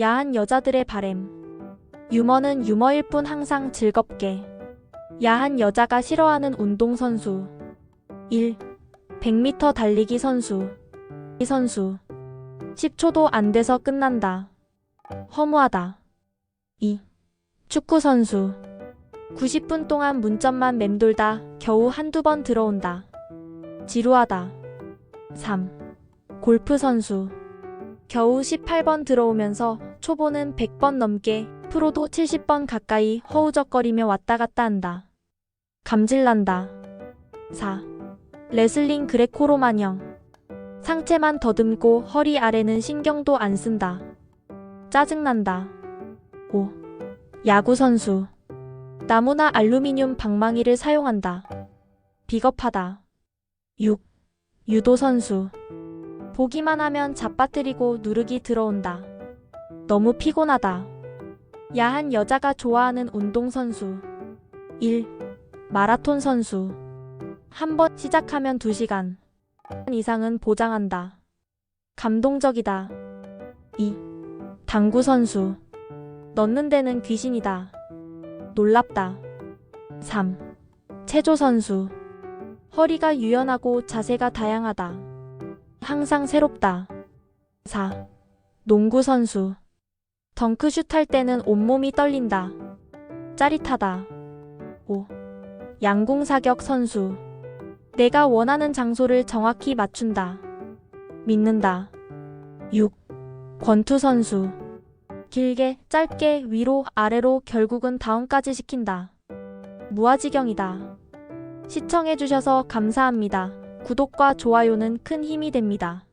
야한 여자들의 바램. 유머는 유머일 뿐 항상 즐겁게. 야한 여자가 싫어하는 운동선수. 1. 100m 달리기 선수. 이 선수. 10초도 안 돼서 끝난다. 허무하다. 2. 축구 선수. 90분 동안 문점만 맴돌다 겨우 한두 번 들어온다. 지루하다. 3. 골프 선수. 겨우 18번 들어오면서 초보는 100번 넘게, 프로도 70번 가까이 허우적거리며 왔다 갔다 한다. 감질난다. 4. 레슬링 그레코로마냥. 상체만 더듬고 허리 아래는 신경도 안 쓴다. 짜증난다. 5. 야구 선수. 나무나 알루미늄 방망이를 사용한다. 비겁하다. 6. 유도 선수. 보기만 하면 잡아뜨리고 누르기 들어온다. 너무 피곤하다. 야한 여자가 좋아하는 운동선수. 1. 마라톤 선수. 한 번 시작하면 2시간 이상은 보장한다. 감동적이다. 2. 당구 선수. 넣는 데는 귀신이다. 놀랍다. 3. 체조 선수. 허리가 유연하고 자세가 다양하다. 항상 새롭다. 4. 농구 선수. 덩크슛 할 때는 온몸이 떨린다. 짜릿하다. 5. 양궁 사격 선수. 내가 원하는 장소를 정확히 맞춘다. 믿는다. 6. 권투 선수. 길게, 짧게, 위로, 아래로 결국은 다운까지 시킨다. 무아지경이다. 시청해주셔서 감사합니다. 구독과 좋아요는 큰 힘이 됩니다.